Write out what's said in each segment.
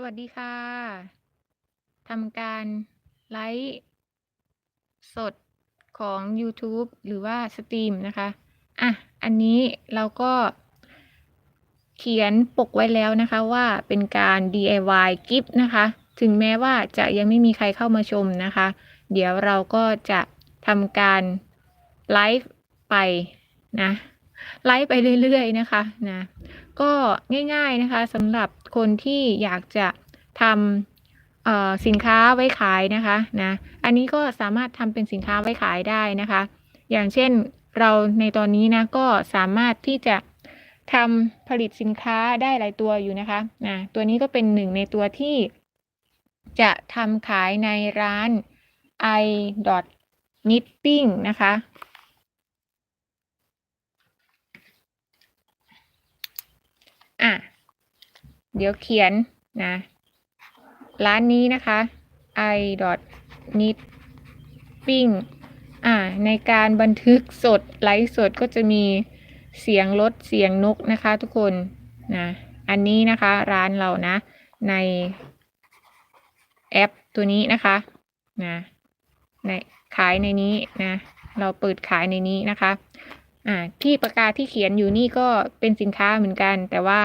สวัสดีค่ะทำการไลฟ์สดของยูทูบหรือว่าสตรีมนะคะ อะ อันนี้เราก็เขียนปกไว้แล้วนะคะว่าเป็นการ DIY กิฟต์นะคะ ถึงแม้ว่าจะยังไม่มีใครเข้ามาชมนะคะ เดี๋ยวเราก็จะทำการไลฟ์ไปนะ ไลฟ์ไปเรื่อยๆนะคะนะก็ง่ายๆนะคะสำหรับคนที่อยากจะทำสินค้าไว้ขายนะคะนะอันนี้ก็สามารถทำเป็นสินค้าไว้ขายได้นะคะ อย่างเช่นเราในตอนนี้นะก็สามารถที่จะทำผลิตสินค้าได้หลายตัวอยู่นะคะนะตัวนี้ก็เป็นหนึ่งในตัวที่จะทำขายในร้าน i knitting นะคะ อะ เดี๋ยวเขียนนะ ร้านนี้นะคะ i knitting อ่า ในการบันทึกสด ไลฟ์สดก็จะมีเสียงรถเสียงนกนะคะทุกคนนะ อันนี้นะคะร้านเรานะ ในแอปตัวนี้นะคะนะในขายในนี้นะ เราเปิดขายในนี้นะคะ อ่าที่ปากกาที่เขียนอยู่นี่ก็เป็นสินค้าเหมือนกัน แต่ว่า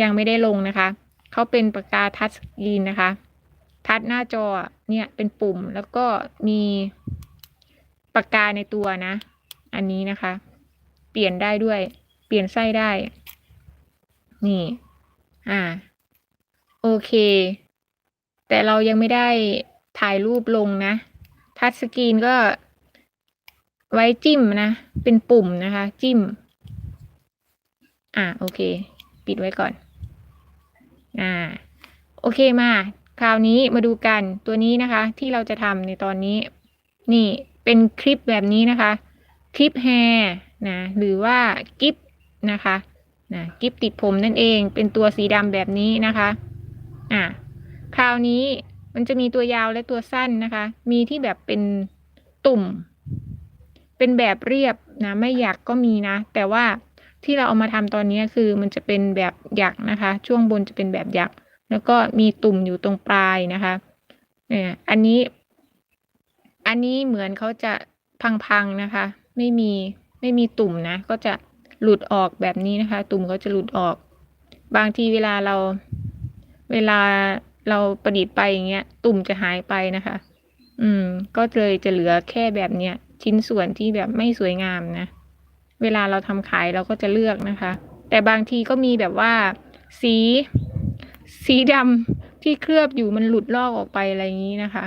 ยังไม่ได้ลงนะคะ เขาเป็นปากกาทัชสกรีนนะคะ ทัชหน้าจอเนี่ยเป็นปุ่มแล้วก็มีปากกาในตัวนะ อันนี้นะคะ เปลี่ยนได้ด้วย เปลี่ยนไส้ได้ นี่ อ่า โอเค แต่เรายังไม่ได้ถ่ายรูปลงนะ ทัชสกรีนก็ ไว้จิ้มนะ เป็นปุ่มนะคะ จิ้ม อ่าโอเค ปิดไว้ก่อน อ่า โอเคมา คราวนี้มาดูกันตัวนี้นะคะ ที่เราจะทำในตอนนี้ นี่เป็นคลิปแบบนี้นะคะ คลิปแฮร์นะหรือว่ากิฟนะคะนะกิฟติดผมนั่นเอง เป็นตัวสีดำแบบนี้นะคะอ่าคราวนี้มันจะมีตัวยาวและตัวสั้นนะคะ มีที่แบบเป็นตุ่ม เป็นแบบเรียบนะไม่หยักก็มีนะ แต่ว่าที่เราเอามาทำตอนนี้คือมันจะเป็นแบบหยักนะคะ ช่วงบนจะเป็นแบบหยัก แล้วก็มีตุ่มอยู่ตรงปลายนะคะเนี่ยอันนี้ อันนี้เหมือนเขาจะพังๆนะคะ ไม่มีไม่มีตุ่มนะ ก็จะหลุดออกแบบนี้นะคะ ตุ่มเขาจะหลุดออก บางทีเวลาเราเวลาเราประดิษฐ์ไปอย่างเงี้ย ตุ่มจะหายไปนะคะ อืม ก็เลยจะเหลือแค่แบบเนี้ย ชิ้นส่วนที่แบบไม่สวยงามนะ เวลาเราทำขายเราก็จะเลือกนะคะ แต่บางทีก็มีแบบว่า สี สีดำที่เคลือบอยู่มันหลุดลอกออกไปอะไรอย่างนี้นะคะ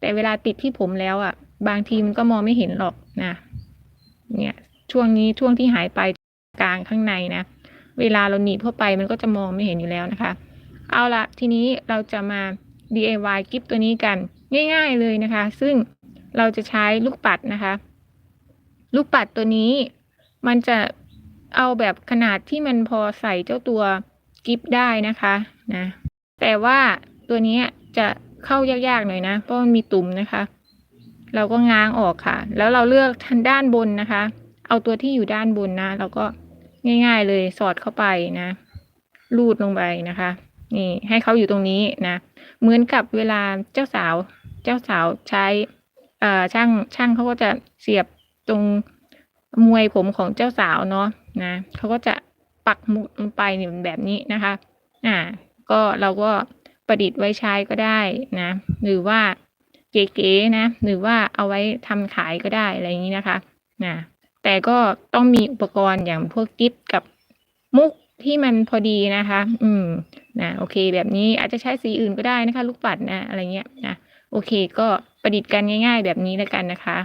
แต่เวลาติดที่ผมแล้วอะ่ะ บางทีมันก็มองไม่เห็นหรอกนะ เนี่ย ช่วงนี้ช่วงที่หายไปกลางข้างในนะ เวลาเราหนีบเข้าไปมันก็จะมองไม่เห็นอยู่แล้วนะคะ เอาละทีนี้เราจะมา DIY กิฟตัวนี้กันง่าย ๆเลยนะคะ ซึ่ง เราจะใช้ลูกปัดนะคะ ลูกปัดตัวนี้มันจะเอาแบบขนาดที่มันพอใส่เจ้าตัวกิฟได้นะคะนะแต่ว่าตัวนี้จะเข้ายากๆหน่อยนะ เพราะมันมีตุ่มนะคะ เราก็ง้างออกค่ะ แล้วเราเลือกทางด้านบนนะคะ เอาตัวที่อยู่ด้านบนนะเราก็ง่ายๆเลยสอดเข้าไปนะลูดลงไปนะคะ นี่ให้เขาอยู่ตรงนี้นะ เหมือนกับเวลาเจ้าสาว เจ้าสาวใช้ อ่อช่างช่างเขาก็จะเสียบตรงมวยผมของเจ้าสาวเนาะนะเขาก็จะปักหมุดลงไปเนี่ยแบบนี้นะคะอ่าก็เราก็ประดิษฐ์ไว้ใช้ก็ได้นะหรือว่าเก๋ๆนะหรือว่าเอาไว้ทำขายก็ได้อะไรอย่างนี้นะคะนะแต่ก็ต้องมีอุปกรณ์อย่างพวกกิฟกับมุกที่มันพอดีนะคะ อืมนะโอเค แบบนี้อาจจะใช้สีอื่นก็ได้นะคะ ลูกปัดนะอะไรเงี้ยนะ โอเค ก็ประดิษฐ์กันง่าย ๆ แบบนี้แล้วกันนะคะ